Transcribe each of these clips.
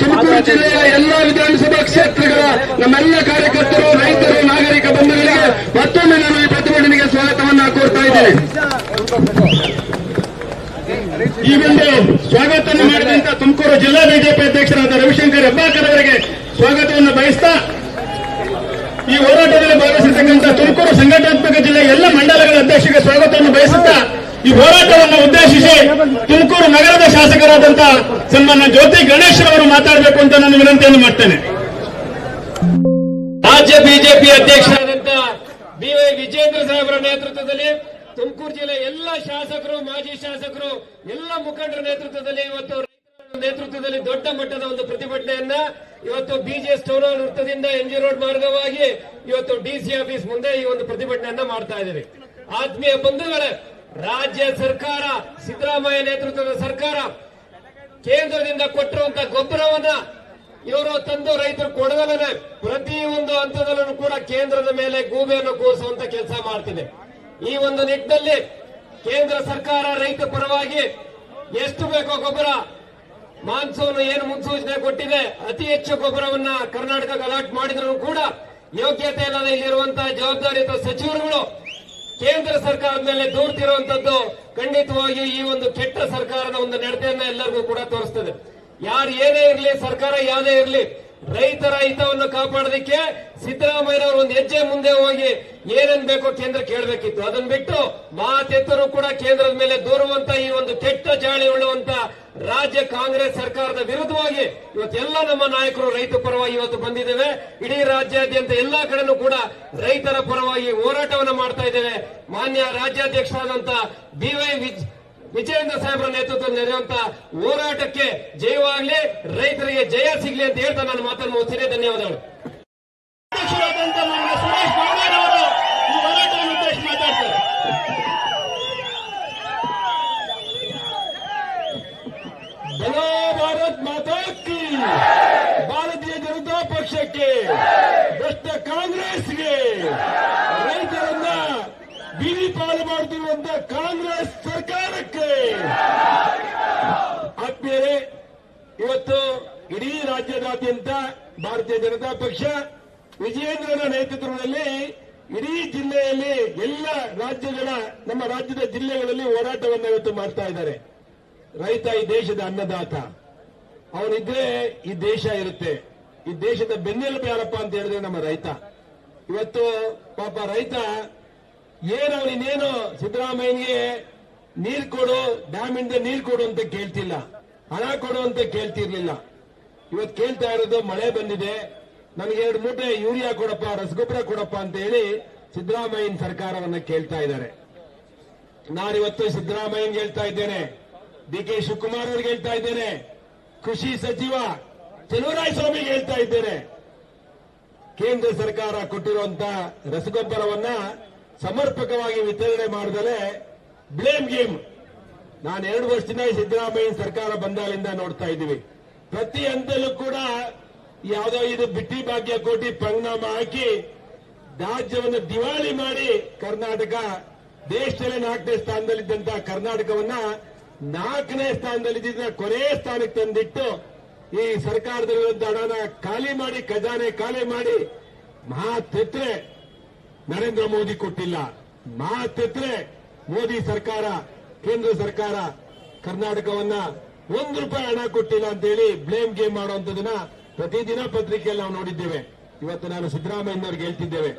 ತುಮಕೂರು ಜಿಲ್ಲೆಯ ಎಲ್ಲಾ ವಿಧಾನಸಭಾ ಕ್ಷೇತ್ರಗಳ ನಮ್ಮೆಲ್ಲ ಕಾರ್ಯಕರ್ತರು, ರೈತರು, ನಾಗರಿಕ ಬಂಧುಗಳಿಗೆ ಮತ್ತೊಮ್ಮೆ ನಾನು ಈ ಪ್ರತಿಭಟನೆಗೆ ಸ್ವಾಗತವನ್ನು ಕೋರ್ತಾ ಇದ್ದೇನೆ. ಈ ಒಂದು ಸ್ವಾಗತವನ್ನು ಮಾಡಿದಂತ ತುಮಕೂರು ಜಿಲ್ಲಾ ಬಿಜೆಪಿ ಅಧ್ಯಕ್ಷರಾದ ರವಿಶಂಕರ್ ಹೆಬ್ಬಾಳ್ಕರ್ ಅವರಿಗೆ ಸ್ವಾಗತವನ್ನು ಬಯಸ್ತಾ, ಈ ಹೋರಾಟದಲ್ಲಿ ಭಾಗವಹಿಸಿರ್ತಕ್ಕಂಥ ತುಮಕೂರು ಸಂಘಟನಾತ್ಮಕ ಜಿಲ್ಲೆಯ ಎಲ್ಲ ಮಂಡಲಗಳ ಅಧ್ಯಕ್ಷರಿಗೆ ಸ್ವಾಗತವನ್ನು ಬಯಸುತ್ತಾ ಈ ಹೋರಾಟವನ್ನು ಉದ್ದೇಶಿಸಿ ತುಮಕೂರು ನಗರದ ಶಾಸಕರಾದಂತ ಸನ್ಮಾನ್ಯ ಜ್ಯೋತಿ ಗಣೇಶ್ ಅವರು ಮಾತಾಡಬೇಕು ಅಂತ ನಾನು ವಿನಂತಿಯನ್ನು ಮಾಡ್ತೇನೆ. ರಾಜ್ಯ ಬಿಜೆಪಿ ಅಧ್ಯಕ್ಷರಾದಂತಹ ಬಿವೈ ವಿಜೇಂದ್ರ ಸಾಹೇಬರ ನೇತೃತ್ವದಲ್ಲಿ ತುಮಕೂರು ಜಿಲ್ಲೆ ಎಲ್ಲ ಶಾಸಕರು, ಮಾಜಿ ಶಾಸಕರು, ಎಲ್ಲ ಮುಖಂಡರ ನೇತೃತ್ವದಲ್ಲಿ ಇವತ್ತು ನೇತೃತ್ವದಲ್ಲಿ ದೊಡ್ಡ ಮಟ್ಟದ ಒಂದು ಪ್ರತಿಭಟನೆಯನ್ನ ಇವತ್ತು ಬಿಜೆಎಸ್ ಟೌನ್ ವೃತ್ತದಿಂದ ಎನ್ಜಿ ರೋಡ್ ಮಾರ್ಗವಾಗಿ ಇವತ್ತು ಡಿಸಿ ಆಫೀಸ್ ಮುಂದೆ ಈ ಒಂದು ಪ್ರತಿಭಟನೆಯನ್ನ ಮಾಡ್ತಾ ಇದ್ದೀವಿ. ಆತ್ಮೀಯ ಬಂಧುಗಳೇ ರಾಜ್ಯ ಸರ್ಕಾರ, ಸಿದ್ದರಾಮಯ್ಯ ನೇತೃತ್ವದ ಸರ್ಕಾರ ಕೇಂದ್ರದಿಂದ ಕೊಟ್ಟಿರುವಂತ ಗೊಬ್ಬರವನ್ನ ಇವರು ತಂದು ರೈತರು ಕೊಡದಲ್ಲೇ ಪ್ರತಿ ಒಂದು ಹಂತದಲ್ಲೂ ಕೂಡ ಕೇಂದ್ರದ ಮೇಲೆ ಗೂಬೆಯನ್ನು ಕೂರಿಸುವಂತ ಕೆಲಸ ಮಾಡ್ತಿದೆ. ಈ ಒಂದು ನಿಟ್ಟಿನಲ್ಲಿ ಕೇಂದ್ರ ಸರ್ಕಾರ ರೈತ ಪರವಾಗಿ ಎಷ್ಟು ಬೇಕೋ ಗೊಬ್ಬರ, ಮಾನ್ಸೂನ್ ಏನು ಮುನ್ಸೂಚನೆ ಕೊಟ್ಟಿದೆ, ಅತಿ ಹೆಚ್ಚು ಗೊಬ್ಬರವನ್ನ ಕರ್ನಾಟಕಕ್ಕೆ ಅಲಾಟ್ ಮಾಡಿದ್ರು ಕೂಡ ಯೋಗ್ಯತೆ ಇಲ್ಲದೆ ಇಲ್ಲಿರುವಂತಹ ಜವಾಬ್ದಾರಿಯುತ ಸಚಿವರುಗಳು ಕೇಂದ್ರ ಸರ್ಕಾರದ ಮೇಲೆ ದೂರ್ತಿರುವಂತದ್ದು ಖಂಡಿತವಾಗಿ ಈ ಒಂದು ಕೆಟ್ಟ ಸರ್ಕಾರದ ಒಂದು ನಡತೆಯನ್ನ ಎಲ್ಲರಿಗೂ ಕೂಡ ತೋರಿಸ್ತದೆ. ಯಾರು ಏನೇ ಇರಲಿ, ಸರ್ಕಾರ ಯಾವುದೇ ಇರಲಿ ರೈತರ ಹಿತವನ್ನು ಕಾಪಾಡೋದಕ್ಕೆ ಸಿದ್ದರಾಮಯ್ಯನವರು ಒಂದು ಹೆಜ್ಜೆ ಮುಂದೆ ಹೋಗಿ ಏನೇನ್ ಬೇಕೋ ಕೇಂದ್ರ ಕೇಳಬೇಕಿತ್ತು. ಅದನ್ನ ಬಿಟ್ಟು ಮಾತೆತ್ತರು ಕೂಡ ಕೇಂದ್ರದ ಮೇಲೆ ದೂರುವಂತ ಈ ಒಂದು ಕೆಟ್ಟ ಜಾಳಿ ಉಳ್ಳುವಂತ ರಾಜ್ಯ ಕಾಂಗ್ರೆಸ್ ಸರ್ಕಾರದ ವಿರುದ್ಧವಾಗಿ ಇವತ್ತೆಲ್ಲ ನಮ್ಮ ನಾಯಕರು ರೈತ ಪರವಾಗಿ ಇವತ್ತು ಬಂದಿದ್ದೇವೆ. ಇಡೀ ರಾಜ್ಯಾದ್ಯಂತ ಎಲ್ಲಾ ಕಡೆನೂ ಕೂಡ ರೈತರ ಪರವಾಗಿ ಹೋರಾಟವನ್ನು ಮಾಡ್ತಾ ಇದ್ದೇವೆ. ಮಾನ್ಯ ರಾಜ್ಯಾಧ್ಯಕ್ಷರಾದಂತ ಬಿ ವೈ ವಿಜಯೇಂದ್ರ ಸಾಹೇಬರ ನೇತೃತ್ವದಲ್ಲಿ ನಡೆಯುವಂತ ಹೋರಾಟಕ್ಕೆ ಜಯವಾಗಲಿ ರೈತರಿಗೆ ಜಯ ಸಿಗಲಿ ಅಂತ ಹೇಳ್ತಾ ನಾನು ಮಾತನ್ನು ಮುಗಿಸಿದೆ ಧನ್ಯವಾದಗಳು. ಭಾರತೀಯ ಜನತಾ ಪಕ್ಷಕ್ಕೆ ಭ್ರಷ್ಟ ಕಾಂಗ್ರೆಸ್ಗೆ ರೈತರನ್ನ ಬೀದಿ ಪಾಲು ಮಾಡುತ್ತಿರುವಂತ ಕಾಂಗ್ರೆಸ್ ಆತ್ಮೀಯರೇ, ಇವತ್ತು ಇಡೀ ರಾಜ್ಯದಾದ್ಯಂತ ಭಾರತೀಯ ಜನತಾ ಪಕ್ಷ ವಿಜಯೇಂದ್ರನ ನೇತೃತ್ವದಲ್ಲಿ ಇಡೀ ಜಿಲ್ಲೆಯಲ್ಲಿ ಎಲ್ಲ ರಾಜ್ಯಗಳ, ನಮ್ಮ ರಾಜ್ಯದ ಜಿಲ್ಲೆಗಳಲ್ಲಿ ಹೋರಾಟವನ್ನು ಇವತ್ತು ಮಾಡ್ತಾ ಇದ್ದಾರೆ. ರೈತ ಈ ದೇಶದ ಅನ್ನದಾತ. ಅವನಿದ್ರೆ ಈ ದೇಶ ಇರುತ್ತೆ. ಈ ದೇಶದ ಬೆನ್ನೆಲುಬು ಯಾರಪ್ಪ ಅಂತ ಹೇಳಿದ್ರೆ ನಮ್ಮ ರೈತ. ಇವತ್ತು ಪಾಪ ರೈತ, ಏನು ಅವನಿನ್ನೇನು ಸಿದ್ದರಾಮಯ್ಯನಿಗೆ ನೀರ್ ಕೊಡು ಡ್ಯಾಮ್ ಇಂದ ನೀರ್ ಕೊಡು ಅಂತ ಕೇಳ್ತಿಲ್ಲ. ಹಣ ಕೊಡು ಅಂತ ಕೇಳ್ತಿರ್ಲಿಲ್ಲ. ಇವತ್ತು ಕೇಳ್ತಾ ಇರೋದು ಮಳೆ ಬಂದಿದೆ. ನನಗೆ ಎರಡು ಮೂಟೆ ಯೂರಿಯಾ ಕೊಡಪ್ಪ, ರಸಗೊಬ್ಬರ ಕೊಡಪ್ಪ ಅಂತ ಹೇಳಿ ಸಿದ್ದರಾಮಯ್ಯನ ಸರ್ಕಾರವನ್ನ ಕೇಳ್ತಾ ಇದ್ದಾರೆ. ನಾನಿವತ್ತು ಸಿದ್ದರಾಮಯ್ಯನ್ ಹೇಳ್ತಾ ಇದ್ದೇನೆ. ಡಿ ಕೆ ಶಿವಕುಮಾರ್ ಅವ್ರಿಗೆ ಹೇಳ್ತಾ ಇದ್ದೇನೆ. ಕೃಷಿ ಸಚಿವ ಸ್ವಾಮಿಗೆ ಹೇಳ್ತಾ ಇದ್ದೇನೆ. ಕೇಂದ್ರ ಸರ್ಕಾರ ಕೊಟ್ಟಿರುವಂತಹ ರಸಗೊಬ್ಬರವನ್ನ ಸಮರ್ಪಕವಾಗಿ ವಿತರಣೆ ಮಾಡದಲೆ ಬ್ಲೇಮ್ ಗೇಮ್. ನಾನು ಎರಡು ವರ್ಷದಿಂದ ಸಿದ್ದರಾಮಯ್ಯ ಸರ್ಕಾರ ಬಂದಾಲಿಂದ ನೋಡ್ತಾ ಇದ್ದೀವಿ. ಪ್ರತಿ ಹಂತದಲ್ಲೂ ಕೂಡ ಯಾವುದೋ ಇದು ಬಿಟ್ಟಿ ಭಾಗ್ಯ ಕೋಟಿ ಪರಿಣಾಮ ಹಾಕಿ ರಾಜ್ಯವನ್ನು ದಿವಾಳಿ ಮಾಡಿ ಕರ್ನಾಟಕ ದೇಶದಲ್ಲೇ ನಾಲ್ಕನೇ ಸ್ಥಾನದಲ್ಲಿದ್ದಂತಹ ಕರ್ನಾಟಕವನ್ನ ನಾಲ್ಕನೇ ಸ್ಥಾನದಲ್ಲಿದ್ದ ಕೊನೆಯ ಸ್ಥಾನಕ್ಕೆ ತಂದಿಟ್ಟು ಈ ಸರ್ಕಾರದಲ್ಲಿರುವಂತಹ ಹಣನ ಖಾಲಿ ಮಾಡಿ, ಖಜಾನೆ ಖಾಲಿ ಮಾಡಿ ಮಹಾತೆತ್ರೆ ನರೇಂದ್ರ ಮೋದಿ ಕೊಟ್ಟಿಲ್ಲ. ಮಾತೆತ್ರೆ ಮೋದಿ ಸರ್ಕಾರ, ಕೇಂದ್ರ ಸರ್ಕಾರ ಕರ್ನಾಟಕವನ್ನ ಒಂದು ರೂಪಾಯಿ ಹಣ ಕೊಟ್ಟಿಲ್ಲ ಅಂತ ಹೇಳಿ ಬ್ಲೇಮ್ ಗೇಮ್ ಮಾಡುವಂತದನ್ನ ಪ್ರತಿದಿನ ಪತ್ರಿಕೆಯಲ್ಲಿ ನಾವು ನೋಡಿದ್ದೇವೆ. ಇವತ್ತು ನಾನು ಸಿದ್ದರಾಮಯ್ಯನವ್ರಿಗೆ ಹೇಳ್ತಿದ್ದೇವೆ.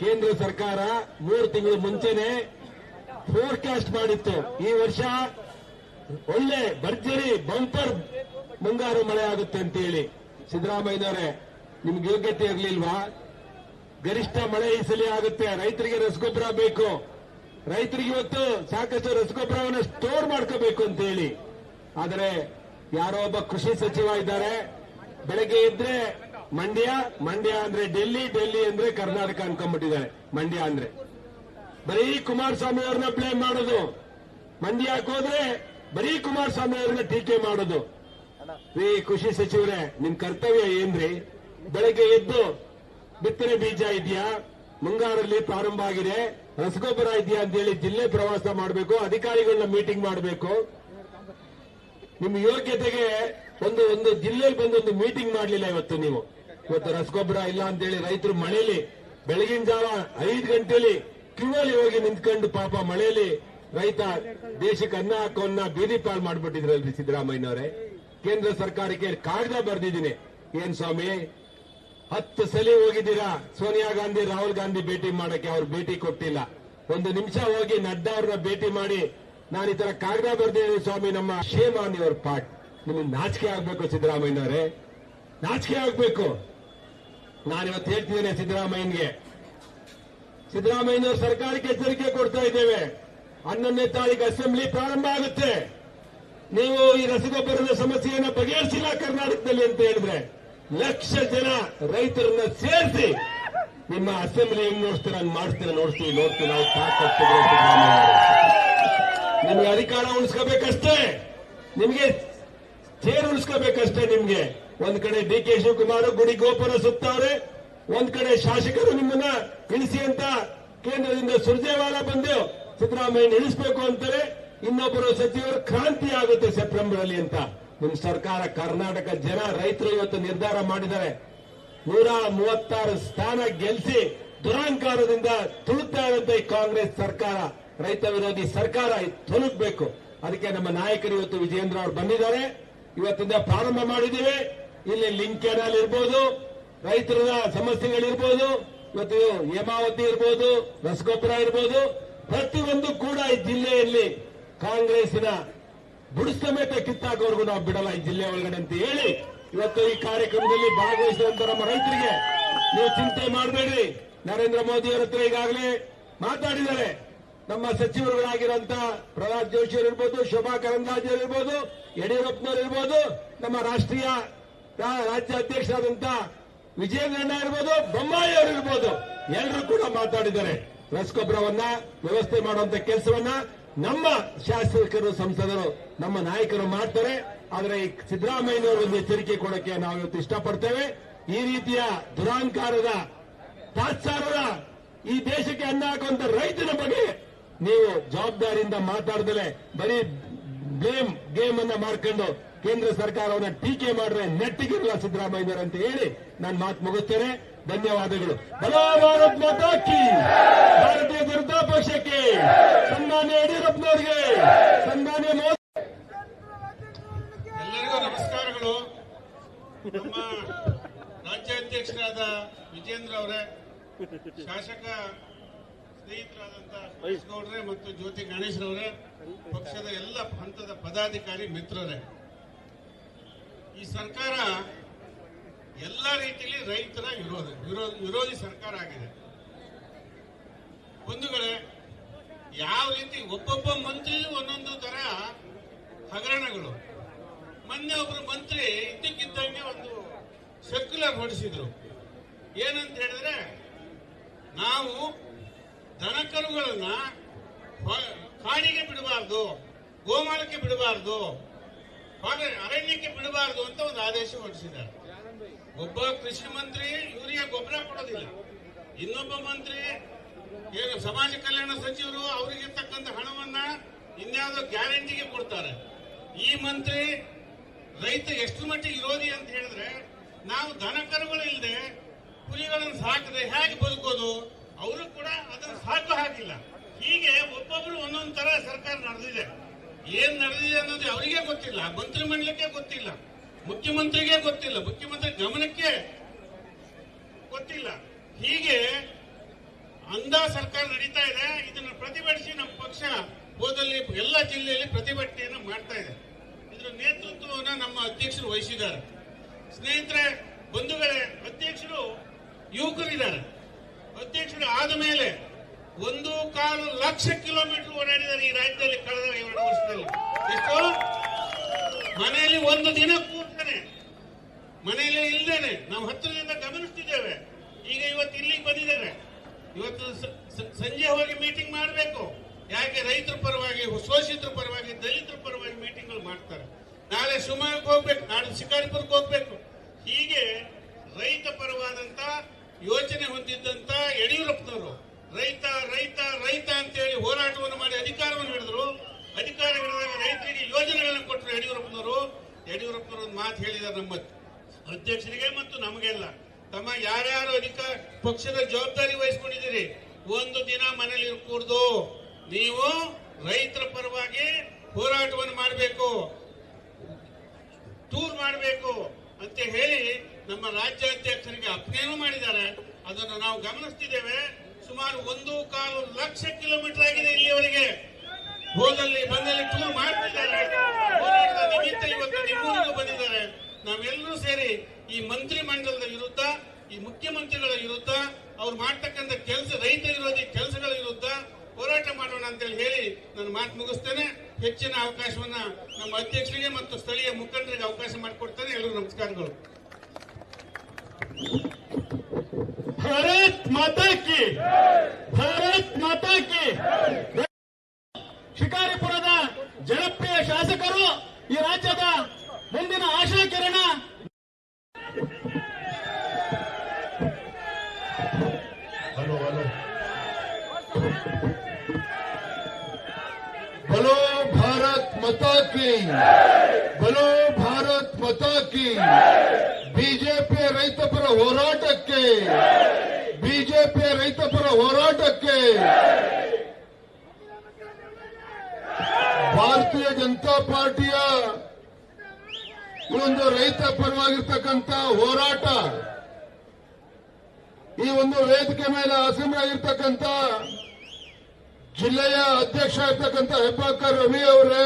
ಕೇಂದ್ರ ಸರ್ಕಾರ ಮೂರು ತಿಂಗಳು ಮುಂಚೆನೆ ಫೋರ್ಕಾಸ್ಟ್ ಮಾಡಿತ್ತು. ಈ ವರ್ಷ ಒಳ್ಳೆ ಭರ್ಜರಿ ಬಂಪರ್ ಮುಂಗಾರು ಮಳೆ ಆಗುತ್ತೆ ಅಂತ ಹೇಳಿ ಸಿದ್ದರಾಮಯ್ಯನವರೇ, ನಿಮ್ಗೆ ಯೋಗ್ಯತೆ ಇರಲಿಲ್ವಾ? ಗರಿಷ್ಠ ಮಳೆ ಈ ಸಲ ಆಗುತ್ತೆ, ರೈತರಿಗೆ ರಸಗೊಬ್ಬರ ಬೇಕು. ರೈತರಿಗೆ ಇವತ್ತು ಸಾಕಷ್ಟು ರಸಗೊಬ್ಬರವನ್ನು ಸ್ಟೋರ್ ಮಾಡ್ಕೋಬೇಕು ಅಂತ ಹೇಳಿ. ಆದರೆ ಯಾರೋ ಒಬ್ಬ ಕೃಷಿ ಸಚಿವ ಇದ್ದಾರೆ. ಬೆಳಗ್ಗೆ ಇದ್ರೆ ಮಂಡ್ಯ ಮಂಡ್ಯ ಅಂದ್ರೆ ಡೆಲ್ಲಿ ಡೆಲ್ಲಿ ಅಂದ್ರೆ ಕರ್ನಾಟಕ ಅನ್ಕೊಂಡ್ಬಿಟ್ಟಿದ್ದಾರೆ, ಮಂಡ್ಯ ಅಂದ್ರೆ. ಬರೀ ಕುಮಾರಸ್ವಾಮಿ ಅವ್ರನ್ನ ಬ್ಲೇಮ್ ಮಾಡೋದು. ಮಂಡ್ಯಕ್ಕೆ ಹೋದ್ರೆ ಬರೀ ಕುಮಾರಸ್ವಾಮಿ ಅವ್ರನ್ನ ಟೀಕೆ ಮಾಡೋದು. ರೀ ಕೃಷಿ ಸಚಿವರೇ, ನಿಮ್ ಕರ್ತವ್ಯ ಏನ್ರಿ? ಬೆಳಗ್ಗೆ ಎದ್ದು ಬಿತ್ತನೆ ಬೀಜ ಇದೆಯಾ? ಮುಂಗಾರಲ್ಲಿ ಪ್ರಾರಂಭ ಆಗಿದೆ. ರಸಗೊಬ್ಬರ ಇದೆಯಾ ಅಂತೇಳಿ ಜಿಲ್ಲೆ ಪ್ರವಾಸ ಮಾಡಬೇಕು, ಅಧಿಕಾರಿಗಳನ್ನ ಮೀಟಿಂಗ್ ಮಾಡಬೇಕು. ನಿಮ್ಮ ಯೋಗ್ಯತೆಗೆ ಒಂದು ಒಂದು ಜಿಲ್ಲೆಯಲ್ಲಿ ಬಂದು ಒಂದು ಮೀಟಿಂಗ್ ಮಾಡಲಿಲ್ಲ ಇವತ್ತು ನೀವು. ಇವತ್ತು ರಸಗೊಬ್ಬರ ಇಲ್ಲ ಅಂತೇಳಿ ರೈತರು ಮಳೆಯಲ್ಲಿ ಬೆಳಗಿನ ಜಾವ ಐದು ಗಂಟೆಯಲ್ಲಿ ಕ್ಯೂವಲ್ಲಿ ಹೋಗಿ ನಿಂತ್ಕೊಂಡು ಪಾಪ ಮಳೆಯಲ್ಲಿ ರೈತ ದೇಶಕ್ಕೆ ಅನ್ನ ಹಾಕೋನ್ನ ಬೀದಿ ಪಾಲ್ ಮಾಡ್ಬಿಟ್ಟಿದ್ರಲ್ರಿ ಸಿದ್ದರಾಮಯ್ಯನವರೇ. ಕೇಂದ್ರ ಸರ್ಕಾರಕ್ಕೆ ಕಾಗದ ಬರೆದಿದ್ದೀನಿ. ಏನ್ ಸ್ವಾಮಿ? ಹತ್ತು ಸಲ ಹೋಗಿದ್ದೀರಾ? ಸೋನಿಯಾ ಗಾಂಧಿ, ರಾಹುಲ್ ಗಾಂಧಿ ಭೇಟಿ ಮಾಡಕ್ಕೆ ಅವ್ರು ಭೇಟಿ ಕೊಟ್ಟಿಲ್ಲ. ಒಂದು ನಿಮಿಷ ಹೋಗಿ ನಡ್ಡಾ ಅವ್ರನ್ನ ಭೇಟಿ ಮಾಡಿ, ನಾನು ಈ ತರ ಕಾಗದ ಬರ್ದಿದ್ದೀನಿ ಸ್ವಾಮಿ, ನಮ್ಮ ಶೇಮ್ ಆನ್ ಯುವರ್ ಪಾರ್ಟ್ ನಿಮಗೆ ನಾಚಿಕೆ ಆಗ್ಬೇಕು ಸಿದ್ದರಾಮಯ್ಯನವರೇ. ನಾಚಿಕೆ ಆಗ್ಬೇಕು. ನಾನಿವತ್ತು ಹೇಳ್ತಿದ್ದೇನೆ ಸಿದ್ದರಾಮಯ್ಯನ್ಗೆ. ಸಿದ್ದರಾಮಯ್ಯನವ್ರ ಸರ್ಕಾರಕ್ಕೆ ಎಚ್ಚರಿಕೆ ಕೊಡ್ತಾ ಇದ್ದೇವೆ. ಹನ್ನೊಂದನೇ ತಾರೀಕು ಅಸೆಂಬ್ಲಿ ಪ್ರಾರಂಭ ಆಗುತ್ತೆ. ನೀವು ಈ ರಸಗೊಬ್ಬರದ ಸಮಸ್ಯೆಯನ್ನು ಬಗೆಹರಿಸಿಲ್ಲ ಕರ್ನಾಟಕದಲ್ಲಿ ಅಂತ ಹೇಳಿದ್ರೆ. ಲಕ್ಷ ಜನ ರೈತರನ್ನ ಸೇರಿಸಿ ನಿಮ್ಮ ಅಸೆಂಬ್ಲಿ ಹಂಗ್ ಮಾಡಿಸ್ತೀರ ನೋಡ್ತೀವಿ ನೋಡ್ತೀವಿ ನಾವು. ನಿಮ್ಗೆ ಅಧಿಕಾರ ಉಳಿಸ್ಕೋಬೇಕಷ್ಟೇ? ನಿಮ್ಗೆ ಚೇರ್ ಉಳಿಸ್ಕೋಬೇಕಷ್ಟೇ ನಿಮ್ಗೆ? ಒಂದ್ ಕಡೆ ಡಿ ಕೆ ಶಿವಕುಮಾರ್, ಗುಡಿ ಗೋಪುರ ಸುತ್ತವ್ರೆ, ಒಂದ್ ಕಡೆ ಶಾಸಕರು ನಿಮ್ಮನ್ನ ಇಳಿಸಿ ಅಂತ ಕೇಂದ್ರದಿಂದ ಸುರ್ಜೇವಾಲ ಬಂದು ಸಿದ್ದರಾಮಯ್ಯ ಇಳಿಸ್ಬೇಕು ಅಂತಾರೆ. ಇನ್ನೊಬ್ಬರು ಸಚಿವರು ಕ್ರಾಂತಿ ಆಗುತ್ತೆ ಸೆಪ್ಟೆಂಬರ್ ಅಲ್ಲಿ ಅಂತ. ನಿಮ್ ಸರ್ಕಾರ ಕರ್ನಾಟಕ ಜನ ರೈತರು ಇವತ್ತು ನಿರ್ಧಾರ ಮಾಡಿದ್ದಾರೆ. ನೂರ ಮೂವತ್ತಾರು ಸ್ಥಾನ ಗೆಲ್ಲಿಸಿ ದುರಹಂಕಾರದಿಂದ ತುಳುತ್ತಾ ಇರುವಂತ ಈ ಕಾಂಗ್ರೆಸ್ ಸರ್ಕಾರ. ರೈತ ವಿರೋಧಿ ಸರ್ಕಾರ ತುಳುಕ್ಬೇಕು. ಅದಕ್ಕೆ ನಮ್ಮ ನಾಯಕರು ಇವತ್ತು ವಿಜೇಂದ್ರ ಅವರು ಬಂದಿದ್ದಾರೆ. ಇವತ್ತಿಂದ ಪ್ರಾರಂಭ ಮಾಡಿದ್ದೀವಿ. ಇಲ್ಲಿ ಲಿಂಕ್ ಕೆನಾಲ್ ಇರ್ಬೋದು ರೈತರ ಸಮಸ್ಯೆಗಳಿರ್ಬೋದು, ಇವತ್ತು ಹೇಮಾವತಿ ಇರ್ಬೋದು, ರಸಗೊಬ್ಬರ ಇರ್ಬೋದು. ಪ್ರತಿಯೊಂದು ಕೂಡ ಈ ಜಿಲ್ಲೆಯಲ್ಲಿ ಕಾಂಗ್ರೆಸ್ಸಿನ ಬುಡು ಸಮೇತ ಕಿತ್ತಾಕೋರ್ಗು ನಾವು ಬಿಡಲ್ಲ. ಈ ಜಿಲ್ಲೆ ಒಳಗಡೆ ಅಂತ ಹೇಳಿ ಇವತ್ತು ಈ ಕಾರ್ಯಕ್ರಮದಲ್ಲಿ ಭಾಗವಹಿಸಿದಂತ ನಮ್ಮ ರೈತರಿಗೆ ನೀವು ಚಿಂತೆ ಮಾಡಬೇಡಿ. ನರೇಂದ್ರ ಮೋದಿ ಅವರ ಹತ್ರ ಈಗಾಗಲೇ ಮಾತಾಡಿದ್ದಾರೆ. ನಮ್ಮ ಸಚಿವರುಗಳಾಗಿರುವಂತ ಪ್ರಹ್ಲಾದ್ ಜೋಶಿ ಇರ್ಬೋದು ಶೋಭಾ ಕರಂದ್ಲಾಜೆ ಅವರು ಇರ್ಬೋದು ಯಡಿಯೂರಪ್ಪನವರು ಇರ್ಬೋದು ನಮ್ಮ ರಾಷ್ಟ್ರೀಯ ರಾಜ್ಯ ಅಧ್ಯಕ್ಷರಾದಂತ ವಿಜಯೇಂದ್ರಣ್ಣ ಇರ್ಬೋದು ಬೊಮ್ಮಾಯಿ ಅವರು ಇರ್ಬೋದು ಎಲ್ಲರೂ ಕೂಡ ಮಾತಾಡಿದ್ದಾರೆ. ರಸಗೊಬ್ಬರವನ್ನ, ವ್ಯವಸ್ಥೆ ಮಾಡುವಂತ ಕೆಲಸವನ್ನ ನಮ್ಮ ಶಾಸಕರು, ಸಂಸದರು ನಮ್ಮ ನಾಯಕರು ಮಾಡ್ತಾರೆ. ಆದರೆ ಈ ಸಿದ್ದರಾಮಯ್ಯನವರು ಒಂದು ಎಚ್ಚರಿಕೆ ಕೊಡಕ್ಕೆ ನಾವು ಇವತ್ತು ಇಷ್ಟಪಡ್ತೇವೆ. ಈ ರೀತಿಯ ದುರಾಂಕಾರದ, ತಾತ್ಸಾರದ ಈ ದೇಶಕ್ಕೆ ಅನ್ನ ಹಾಕುವಂತ ರೈತನ ಬಗ್ಗೆ ನೀವು ಜವಾಬ್ದಾರಿಯಿಂದ ಮಾತಾಡದಲೆ ಬರೀ ಗೇಮ್ ಗೇಮ್ ಅನ್ನ ಮಾಡ್ಕೊಂಡು ಕೇಂದ್ರ ಸರ್ಕಾರವನ್ನ ಟೀಕೆ ಮಾಡ್ರೆ ನೆಟ್ಟಿಗಿರಲ್ಲ ಅಂತ ಹೇಳಿ ನಾನು ಮಾತು ಮುಗಿಸ್ತೇನೆ. ಧನ್ಯವಾದಗಳು. ಬಲೋ ಭಾರತ್ ಮಾತಾ ಕಿ ಭಾರತೀಯ ಜನತಾ ಪಕ್ಷಕ್ಕೆ ಸನ್ಮಾನ್ಯ ಯಡಿಯೂರಪ್ಪನವರಿಗೆ ಸನ್ಮಾನ್ಯ ಮೋದಿ. ಎಲ್ಲರಿಗೂ ನಮಸ್ಕಾರಗಳು. ರಾಜ್ಯಾಧ್ಯಕ್ಷರಾದ ವಿಜೇಂದ್ರ ಅವರೇ, ಶಾಸಕ ಸ್ನೇಹಿತರಾದಂತ ಮತ್ತು ಜ್ಯೋತಿ ಗಣೇಶ್ರವರೇ ಪಕ್ಷದ ಎಲ್ಲ ಹಂತದ ಪದಾಧಿಕಾರಿ ಮಿತ್ರರೇ. ಈ ಸರ್ಕಾರ ಎಲ್ಲ ರೀತಿಯಲ್ಲಿ ರೈತರ ವಿರೋಧ ವಿರೋಧ ಸರ್ಕಾರ ಆಗಿದೆ. ಬಂಧುಗಳೇ, ಯಾವ ರೀತಿ ಒಬ್ಬೊಬ್ಬ ಮಂತ್ರಿ ಒಂದೊಂದು ತರ ಹಗರಣಗಳು. ಮೊನ್ನೆ ಒಬ್ರು ಮಂತ್ರಿ ಇದ್ದಕ್ಕಿದ್ದಂಗೆ ಒಂದು ಸರ್ಕ್ಯುಲರ್ ಹೊರಡಿಸಿದ್ರು ಏನಂತ ಹೇಳಿದ್ರೆ, ನಾವು ದನಕರುಗಳನ್ನ ಕಾಡಿಗೆ ಬಿಡಬಾರ್ದು, ಗೋಮಾಳಕ್ಕೆ ಬಿಡಬಾರ್ದು ಅರಣ್ಯಕ್ಕೆ ಬಿಡಬಾರ್ದು ಅಂತ ಒಂದು ಆದೇಶ ಹೊರಡಿಸಿದ್ದಾರೆ ಒಬ್ಬ ಕೃಷಿ ಮಂತ್ರಿ ಯೂರಿಯಾ ಗೊಬ್ಬರ ಕೊಡೋದಿಲ್ಲ. ಇನ್ನೊಬ್ಬ ಮಂತ್ರಿ ಏನು ಸಮಾಜ ಕಲ್ಯಾಣ ಸಚಿವರು ಅವರಿಗೆ ತಕ್ಕಂತ ಹಣವನ್ನ ಇನ್ಯಾವುದೋ ಗ್ಯಾರಂಟಿಗೆ ಕೊಡ್ತಾರೆ. ಈ ಮಂತ್ರಿ ರೈತ ಎಷ್ಟು ಮಟ್ಟಿಗೆ ವಿರೋಧಿ ಅಂತ ಹೇಳಿದ್ರೆ ನಾವು ದನ ಕರುಗಳು ಇಲ್ಲದೆ ಕುರಿಗಳನ್ನು ಸಾಕದೆ ಹೇಗೆ ಬದುಕೋದು? ಅವರು ಕೂಡ ಅದನ್ನು ಸಾಕು ಹಾಕಿಲ್ಲ ಹೀಗೆ ಒಬ್ಬೊಬ್ರು ಒಂದೊಂದು ತರ ಸರ್ಕಾರ ನಡೆದಿದೆ. ಏನ್ ನಡೆದಿದೆ ಅನ್ನೋದು ಅವರಿಗೆ ಗೊತ್ತಿಲ್ಲ, ಮಂತ್ರಿ ಮಂಡಲಕ್ಕೆ ಗೊತ್ತಿಲ್ಲ. ಮುಖ್ಯಮಂತ್ರಿಗೆ ಗೊತ್ತಿಲ್ಲ. ಮುಖ್ಯಮಂತ್ರಿ ಗಮನಕ್ಕೆ ಗೊತ್ತಿಲ್ಲ. ಹೀಗೆ ಅಂಧ ಸರ್ಕಾರ ನಡೀತಾ ಇದೆ. ಇದನ್ನು ಪ್ರತಿಭಟಿಸಿ ನಮ್ಮ ಪಕ್ಷ ಹೋದಲ್ಲಿ ಎಲ್ಲ ಜಿಲ್ಲೆಯಲ್ಲಿ ಪ್ರತಿಭಟನೆಯನ್ನು ಮಾಡ್ತಾ ಇದೆ. ಇದರ ನೇತೃತ್ವವನ್ನು ನಮ್ಮ ಅಧ್ಯಕ್ಷರು ವಹಿಸಿದ್ದಾರೆ. ಸ್ನೇಹಿತರೆ ಬಂಧುಗಳೇ ಅಧ್ಯಕ್ಷರು ಯುವಕರಿದ್ದಾರೆ. ಅಧ್ಯಕ್ಷರು ಆದ ಮೇಲೆ ಒಂದು ಕಾಲು ಲಕ್ಷ ಕಿಲೋಮೀಟರ್ ಓಡಾಡಿದ್ದಾರೆ ಈ ರಾಜ್ಯದಲ್ಲಿ ಕಳೆದ ಎರಡು ವರ್ಷದಲ್ಲಿ. ಮನೆಯಲ್ಲಿ ಒಂದು ದಿನ ಕೂರ್ತಾನೆ ಮನೆಯಲ್ಲೇ ಇಲ್ದೇನೆ. ನಾವು ಹತ್ತಿರದಿಂದ ಗಮನಿಸ್ತಿದ್ದೇವೆ. ಈಗ ಇವತ್ತು ಇಲ್ಲಿಗೆ ಬಂದಿದ್ದಾರೆ ಇವತ್ತು ಸಂಜೆ ಹೋಗಿ ಮೀಟಿಂಗ್ ಮಾಡಬೇಕು. ಯಾಕೆ ರೈತರ ಪರವಾಗಿ, ಶೋಷಿತರ ಪರವಾಗಿ, ದಲಿತರ ಪರವಾಗಿ ಮೀಟಿಂಗ್ಗಳು ಮಾಡ್ತಾರೆ. ನಾಳೆ ಶಿವಮೊಗ್ಗಕ್ಕೆ ಹೋಗ್ಬೇಕು. ನಾಳೆ ಶಿಕಾರಿಪುರಕ್ಕೆ ಹೋಗ್ಬೇಕು. ಹೀಗೆ ರೈತ ಪರವಾದಂತ ಯೋಚನೆ ಹೊಂದಿದ್ದಂತ ಯಡಿಯೂರಪ್ಪನವರು ರೈತ ರೈತ ರೈತ ಅಂತೇಳಿ ಹೋರಾಟವನ್ನು ಮಾಡಿ ಅಧಿಕಾರವನ್ನು ಹಿಡಿದ್ರು. ಅಧಿಕಾರ ಹಿಡಿದಾಗ ರೈತರಿಗೆ ಯೋಜನೆಗಳನ್ನು ಕೊಟ್ಟರು ಯಡಿಯೂರಪ್ಪನವರು. ಅಧ್ಯಕ್ಷರಿಗೆ ಮತ್ತು ನಮಗೆಲ್ಲ. ತಮ್ಮ ಯಾರ್ಯಾರು ಅಧಿಕ ಪಕ್ಷದ ಜವಾಬ್ದಾರಿ ವಹಿಸ್ಕೊಂಡಿದ್ದೀರಿ, ಒಂದು ದಿನ ಮನೇಲಿ ಕೂರ್ದು, ನೀವು ರೈತರ ಪರವಾಗಿ ಹೋರಾಟವನ್ನು ಮಾಡಬೇಕು, ಟೂರ್ ಮಾಡಬೇಕು ಅಂತ ಹೇಳಿ ನಮ್ಮ ರಾಜ್ಯಾಧ್ಯಕ್ಷರಿಗೆ ಅಪ್ನೇನೂ ಮಾಡಿದ್ದಾರೆ. ಅದನ್ನು ನಾವು ಗಮನಿಸ್ತಿದ್ದೇವೆ. ಸುಮಾರು ಒಂದು ಕಾಲು ಲಕ್ಷ ಕಿಲೋಮೀಟರ್ ಆಗಿದೆ ಇಲ್ಲಿವರೆಗೆ ಹೋದಲ್ಲಿ, ಬಂದಲ್ಲಿ ಟೂರ್ ಮಾಡ್ತಿದ್ದಾರೆ. ಹೋರಾಟದ ನಿಮಿತ್ತ ಇವತ್ತು ನಿಮ್ಮೂರಿಗೂ ಬಂದಿದ್ದಾರೆ. ನಾವೆಲ್ಲರೂ ಸೇರಿ ಈ ಮಂತ್ರಿ ಮಂಡಲದ ವಿರುದ್ಧ, ಈ ಮುಖ್ಯಮಂತ್ರಿಗಳ ವಿರುದ್ಧ, ಅವ್ರು ಮಾಡ್ತಕ್ಕಂಥ ಕೆಲಸ ರೈತ ವಿರೋಧಿ ಕೆಲಸಗಳ ವಿರುದ್ಧ ಹೋರಾಟ ಮಾಡೋಣ ಅಂತೇಳಿ ಹೇಳಿ ನಾನು ಮಾತು ಮುಗಿಸ್ತೇನೆ. ಹೆಚ್ಚಿನ ಅವಕಾಶವನ್ನ ನಮ್ಮ ಅಧ್ಯಕ್ಷರಿಗೆ ಮತ್ತು ಸ್ಥಳೀಯ ಮುಖಂಡರಿಗೆ ಅವಕಾಶ ಮಾಡಿಕೊಡ್ತೇನೆ. ಎಲ್ಲರೂ ನಮಸ್ಕಾರಗಳು. ಭಾರತ್ ಮಾತಾ ಕಿ ಬಿಜೆಪಿ ರೈತಪರ ಹೋರಾಟಕ್ಕೆ ಭಾರತೀಯ ಜನತಾ ಪಾರ್ಟಿಯ ಒಂದು ರೈತ ಪರವಾಗಿರ್ತಕ್ಕಂಥ ಹೋರಾಟ, ಈ ಒಂದು ವೇದಿಕೆ ಮೇಲೆ ಆಸೀನರಾಗಿರ್ತಕ್ಕಂಥ ಜಿಲ್ಲೆಯ ಅಧ್ಯಕ್ಷ ಇರ್ತಕ್ಕಂಥ ಹೆಬ್ಬಾಕರ್ ರವಿ ಅವರೇ,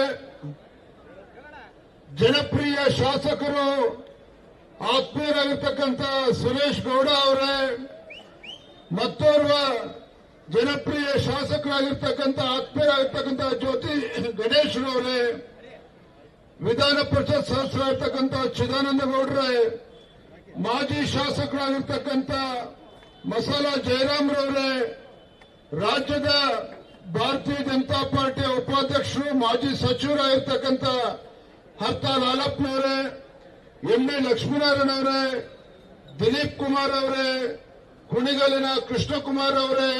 ಜನಪ್ರಿಯ ಶಾಸಕರು, ಆತ್ಮೀಯರಾಗಿರ್ತಕ್ಕಂಥ ಸುರೇಶ್ ಗೌಡ ಅವರೇ ಮತ್ತೋರ್ವ ಜನಪ್ರಿಯ ಶಾಸಕರಾಗಿರ್ತಕ್ಕಂಥ ಆತ್ಮೀಯರಾಗಿರ್ತಕ್ಕಂಥ ಜ್ಯೋತಿ ಗಣೇಶ್ ಅವರೇ, ವಿಧಾನ ಪರಿಷತ್ ಸದಸ್ಯರಾಗಿರ್ತಕ್ಕಂಥ ಚಿದಾನಂದ ಗೌಡ್ರೆ, ಮಾಜಿ ಶಾಸಕರಾಗಿರ್ತಕ್ಕಂಥ ಮಸಾಲ ಜಯರಾಮ್ರವರೇ ರಾಜ್ಯದ ಭಾರತೀಯ ಜನತಾ ಪಾರ್ಟಿಯ ಉಪಾಧ್ಯಕ್ಷರು, ಮಾಜಿ ಸಚಿವರಾಗಿರ್ತಕ್ಕಂಥ ಹರ್ತಾ ಲಾಲಪ್ಪನವರೇ ಎಂ ಎ ಲಕ್ಷ್ಮೀನಾರಾಯಣ ಅವರೇ ದಿಲೀಪ್ ಕುಮಾರ್ ಅವರೇ ಕುಣಿಗಲಿನ ಕೃಷ್ಣಕುಮಾರ್ ಅವರೇ,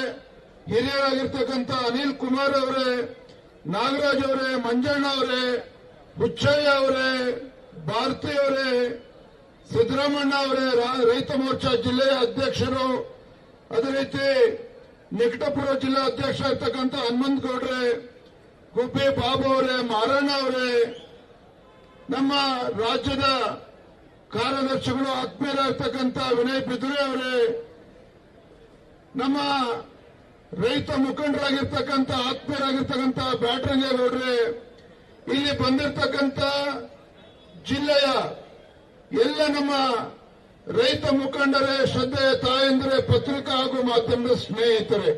ಹಿರಿಯರಾಗಿರ್ತಕ್ಕಂಥ ಅನಿಲ್ ಕುಮಾರ್ ಅವರೇ, ನಾಗರಾಜ್ ಅವರೇ, ಮಂಜಣ್ಣ ಅವರೇ, ಹುಚ್ಚಯ್ಯ ಅವರೇ, ಭಾರತಿ ಅವರೇ ಸಿದ್ದರಾಮಣ್ಣ ಅವರೇ ರೈತ ಮೋರ್ಚಾ ಜಿಲ್ಲೆಯ ಅಧ್ಯಕ್ಷರು, ಅದೇ ರೀತಿ ನಿಕಟಪುರ ಜಿಲ್ಲಾ ಅಧ್ಯಕ್ಷ ಇರ್ತಕ್ಕಂಥ ಹನುಮಂತ ಗೌಡ್ರೆ, ಗುಬ್ಬಿ ಬಾಬು ಅವರೇ, ಮಾರಣ್ಣ ಅವರೇ, ನಮ್ಮ ರಾಜ್ಯದ ಕಾರ್ಯದರ್ಶಿಗಳು, ಆತ್ಮೀಯರಾಗಿರ್ತಕ್ಕಂಥ ವಿನಯ್ ಬಿದುರೆ ಅವರೇ ನಮ್ಮ ರೈತ ಮುಖಂಡರಾಗಿರ್ತಕ್ಕಂಥ, ಆತ್ಮೀಯರಾಗಿರ್ತಕ್ಕಂಥ ಬ್ಯಾಟ್ರಂಗೇಗೌಡ್ರೆ ಇಲ್ಲಿ ಬಂದಿರತಕ್ಕಂಥ ಜಿಲ್ಲೆಯ ಎಲ್ಲ ನಮ್ಮ ರೈತ ಮುಖಂಡರೇ ಶ್ರದ್ಧೆ ತಾಯಂದ್ರೆ, ಪತ್ರಿಕಾ ಹಾಗೂ ಮಾಧ್ಯಮದ ಸ್ನೇಹಿತರೆ.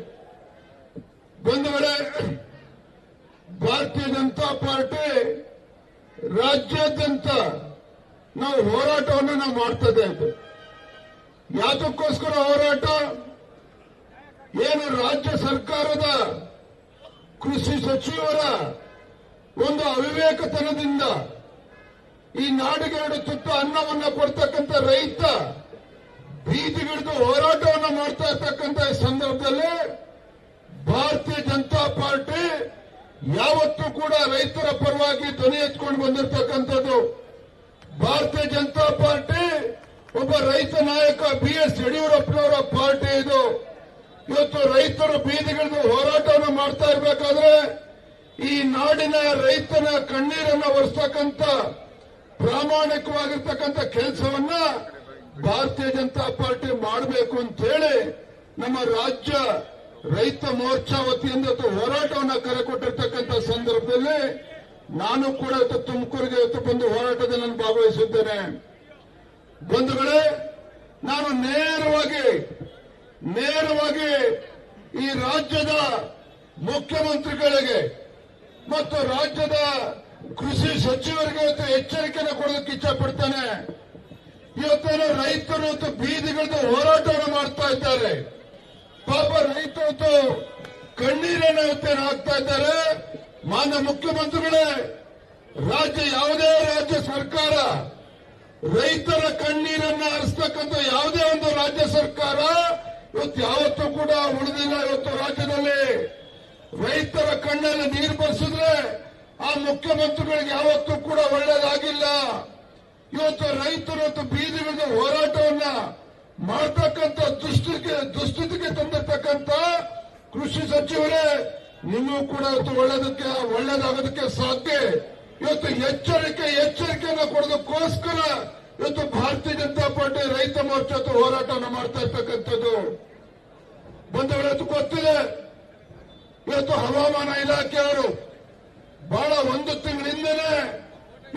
ಬಂಧುಗಳೇ, ಭಾರತೀಯ ಜನತಾ ಪಾರ್ಟಿ ರಾಜ್ಯಾದ್ಯಂತ ನಾವು ಹೋರಾಟವನ್ನು ನಾವು ಮಾಡ್ತದೆ ಯಾತಕ್ಕೋಸ್ಕರ ಹೋರಾಟ? ಏನು ರಾಜ್ಯ ಸರ್ಕಾರದ ಕೃಷಿ ಸಚಿವರ ಒಂದು ಅವಿವೇಕತನದಿಂದ ಈ ನಾಡಿಗೆ ಎರಡು ತುತ್ತು ಅನ್ನವನ್ನ ಕೊಡ್ತಕ್ಕಂಥ ರೈತ ಬೀದಿಗಿಡಿದು ಹೋರಾಟವನ್ನು ಮಾಡ್ತಾ ಇರ್ತಕ್ಕಂಥ ಸಂದರ್ಭದಲ್ಲಿ ಭಾರತೀಯ ಜನತಾ ಪಾರ್ಟಿ ಯಾವತ್ತೂ ಕೂಡ ರೈತರ ಪರವಾಗಿ ಧ್ವನಿ ಎತ್ಕೊಂಡು ಬಂದಿರತಕ್ಕಂಥದ್ದು. ಭಾರತೀಯ ಜನತಾ ಪಾರ್ಟಿ ಒಬ್ಬ ರೈತ ನಾಯಕ ಬಿ ಎಸ್ ಯಡಿಯೂರಪ್ಪನವರ ಪಾರ್ಟಿ ಇದು. ಇವತ್ತು ರೈತರು ಬೀದಿಗಳನ್ನು ಹೋರಾಟವನ್ನು ಮಾಡ್ತಾ ಇರಬೇಕಾದ್ರೆ ಈ ನಾಡಿನ ರೈತನ ಕಣ್ಣೀರನ್ನ ಒರೆಸ್ತಕ್ಕಂಥ ಪ್ರಾಮಾಣಿಕವಾಗಿರ್ತಕ್ಕಂಥ ಕೆಲಸವನ್ನ ಭಾರತೀಯ ಜನತಾ ಪಾರ್ಟಿ ಮಾಡಬೇಕು ಅಂತ ಹೇಳಿ ನಮ್ಮ ರಾಜ್ಯ ರೈತ ಮೋರ್ಚಾ ವತಿಯಿಂದ ಹೋರಾಟವನ್ನು ಕರೆ ಕೊಟ್ಟಿರ್ತಕ್ಕಂಥ ಸಂದರ್ಭದಲ್ಲಿ ನಾನು ಕೂಡ ಇವತ್ತು ತುಮಕೂರಿಗೆ ಇವತ್ತು ಬಂದು ಹೋರಾಟದಲ್ಲಿ ನಾನು ಭಾಗವಹಿಸಿದ್ದೇನೆ. ಬಂಧುಗಳೇ, ನಾನು ನೇರವಾಗಿ ನೇರವಾಗಿ ಈ ರಾಜ್ಯದ ಮುಖ್ಯಮಂತ್ರಿಗಳಿಗೆ ಮತ್ತು ರಾಜ್ಯದ ಕೃಷಿ ಸಚಿವರಿಗೆ ಇವತ್ತು ಎಚ್ಚರಿಕೆಯನ್ನು ಕೊಡೋದಕ್ಕೆ ಇಚ್ಛಪಡ್ತೇನೆ. ಇವತ್ತೇನೋ ರೈತರು ಇವತ್ತು ಬೀದಿಗಿಳಿದು ಹೋರಾಟವನ್ನು ಮಾಡ್ತಾ ಇದ್ದಾರೆ. ಪಾಪ ರೈತರು ಕಣ್ಣೀರನ್ನು ಇವತ್ತೇನು ಹಾಕ್ತಾ ಇದ್ದಾರೆ. ಮಾನ್ಯ ಮುಖ್ಯಮಂತ್ರಿಗಳೇ, ರಾಜ್ಯ ಯಾವುದೇ ರಾಜ್ಯ ಸರ್ಕಾರ ರೈತರ ಕಣ್ಣೀರನ್ನು ಹರಿಸ್ತಕ್ಕಂಥ ಯಾವುದೇ ಒಂದು ರಾಜ್ಯ ಸರ್ಕಾರ ಇವತ್ತು ಯಾವತ್ತೂ ಕೂಡ ಉಳಿದಿಲ್ಲ ಇವತ್ತು ರಾಜ್ಯದಲ್ಲಿ ರೈತರ ಕಣ್ಣಲ್ಲಿ ನೀರು ಬರ್ಸಿದ್ರೆ ಆ ಮುಖ್ಯಮಂತ್ರಿಗಳಿಗೆ ಯಾವತ್ತೂ ಕೂಡ ಒಳ್ಳೇದಾಗಿಲ್ಲ. ಇವತ್ತು ರೈತರು ಇವತ್ತು ಬೀದಿ ಹೋರಾಟವನ್ನ ಮಾಡ್ತಕ್ಕಂಥ ದುಸ್ಥಿತಿಗೆ ದುಸ್ಥಿತಿಗೆ ತಂದಿರ್ತಕ್ಕಂಥ ಕೃಷಿ ಸಚಿವರೇ ನಿಮಗೂ ಕೂಡ ಇವತ್ತು ಒಳ್ಳೇದಕ್ಕೆ, ಒಳ್ಳೇದಾಗೋದಕ್ಕೆ ಸಾಧ್ಯ. ಇವತ್ತು ಎಚ್ಚರಿಕೆ, ಎಚ್ಚರಿಕೆಯನ್ನು ಕೊಡೋದಕ್ಕೋಸ್ಕರ ಇವತ್ತು ಭಾರತೀಯ ಜನತಾ ಪಾರ್ಟಿ ರೈತ ಮೋರ್ಚಾ ಹೋರಾಟವನ್ನು ಮಾಡ್ತಾ ಇರ್ತಕ್ಕಂಥದ್ದು. ಬಂದವರದ್ದು ಗೊತ್ತಿದೆ. ಇವತ್ತು ಹವಾಮಾನ ಇಲಾಖೆಯವರು ಬಹಳ ಒಂದು ತಿಂಗಳಿಂದಲೇ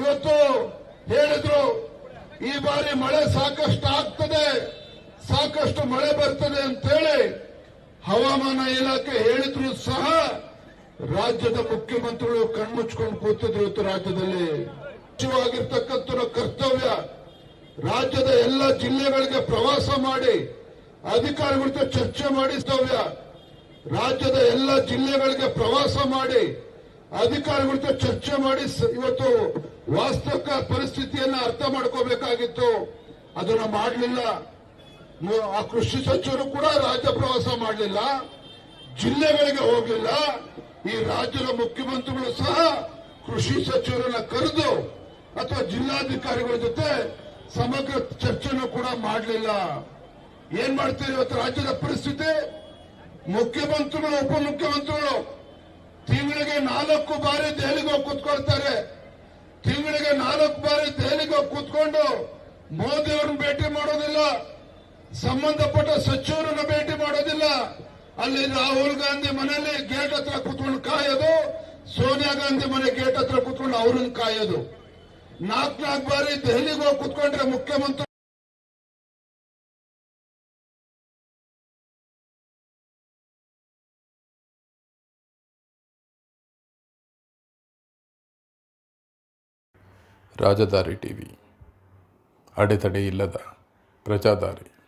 ಇವತ್ತು ಹೇಳಿದ್ರು, ಈ ಬಾರಿ ಮಳೆ ಸಾಕಷ್ಟು ಆಗ್ತದೆ, ಸಾಕಷ್ಟು ಮಳೆ ಬರ್ತದೆ ಅಂತೇಳಿ ಹವಾಮಾನ ಇಲಾಖೆ ಹೇಳಿದ್ರು ಸಹ ರಾಜ್ಯದ ಮುಖ್ಯಮಂತ್ರಿಗಳು ಕಣ್ಮುಚ್ಕೊಂಡು ಕೂತಿದ್ರು ಇವತ್ತು ರಾಜ್ಯದಲ್ಲಿ. ಸಚಿವಾಗಿರ್ತಕ್ಕಂಥ ಕರ್ತವ್ಯ ರಾಜ್ಯದ ಎಲ್ಲ ಜಿಲ್ಲೆಗಳಿಗೆ ಪ್ರವಾಸ ಮಾಡಿ ಅಧಿಕಾರಿಗಳ ಚರ್ಚೆ ಮಾಡಿ ಕರ್ತವ್ಯ ರಾಜ್ಯದ ಎಲ್ಲ ಜಿಲ್ಲೆಗಳಿಗೆ ಪ್ರವಾಸ ಮಾಡಿ ಅಧಿಕಾರಿಗಳ ಚರ್ಚೆ ಮಾಡಿ ಇವತ್ತು ವಾಸ್ತವಿಕ ಪರಿಸ್ಥಿತಿಯನ್ನ ಅರ್ಥ ಮಾಡ್ಕೋಬೇಕಾಗಿತ್ತು. ಅದನ್ನ ಮಾಡಲಿಲ್ಲ. ಆ ಕೃಷಿ ಸಚಿವರು ಕೂಡ ರಾಜ್ಯ ಪ್ರವಾಸ ಮಾಡಲಿಲ್ಲ. ಜಿಲ್ಲೆಗಳಿಗೆ ಹೋಗಲಿಲ್ಲ. ಈ ರಾಜ್ಯದ ಮುಖ್ಯಮಂತ್ರಿಗಳು ಸಹ ಕೃಷಿ ಸಚಿವರನ್ನ ಕರೆದು ಅಥವಾ ಜಿಲ್ಲಾಧಿಕಾರಿಗಳ ಜೊತೆ ಸಮಗ್ರ ಚರ್ಚೆನೂ ಕೂಡ ಮಾಡಲಿಲ್ಲ. ಏನ್ ಮಾಡ್ತೀರಿ ಇವತ್ತು ರಾಜ್ಯದ ಪರಿಸ್ಥಿತಿ? ಮುಖ್ಯಮಂತ್ರಿಗಳು, ಉಪಮುಖ್ಯಮಂತ್ರಿಗಳು ತಿಂಗಳಿಗೆ ನಾಲ್ಕು ಬಾರಿ ದೆಹಲಿಗೆ ಹೋಗಿ ಕೂತ್ಕೊಳ್ತಾರೆ. ತಿಂಗಳಿಗೆ ನಾಲ್ಕು ಬಾರಿ ದೆಹಲಿಗೆ ಹೋಗಿ ಕೂತ್ಕೊಂಡು ಮೋದಿ ಅವ್ರನ್ನ ಭೇಟಿ ಮಾಡೋದಿಲ್ಲ. ಸಂಬಂಧಪಟ್ಟ ಸಚಿವರನ್ನ ಭೇಟಿ ಮಾಡೋದಿಲ್ಲ. ಅಲ್ಲಿ ರಾಹುಲ್ ಗಾಂಧಿ ಮನೆಯಲ್ಲಿ ಗೇಟ್ ಹತ್ರ ಕೂತ್ಕೊಂಡು ಕಾಯೋದು, ಸೋನಿಯಾ ಗಾಂಧಿ ಮನೆ ಗೇಟ್ ಹತ್ರ ಕೂತ್ಕೊಂಡು ಅವ್ರನ್ನ ಕಾಯೋದು. ನಾಲ್ಕು ನಾಲ್ಕು ಬಾರಿ ದೆಹಲಿಗೆ ಹೋಗಿ ಕುತ್ಕೊಂಡ್ರೆ ಮುಖ್ಯಮಂತ್ರಿ ರಾಜಧಾರಿ ಟಿವಿ. ಅಡೆತಡೆ ಇಲ್ಲದ ಪ್ರಜಾದಾರಿ.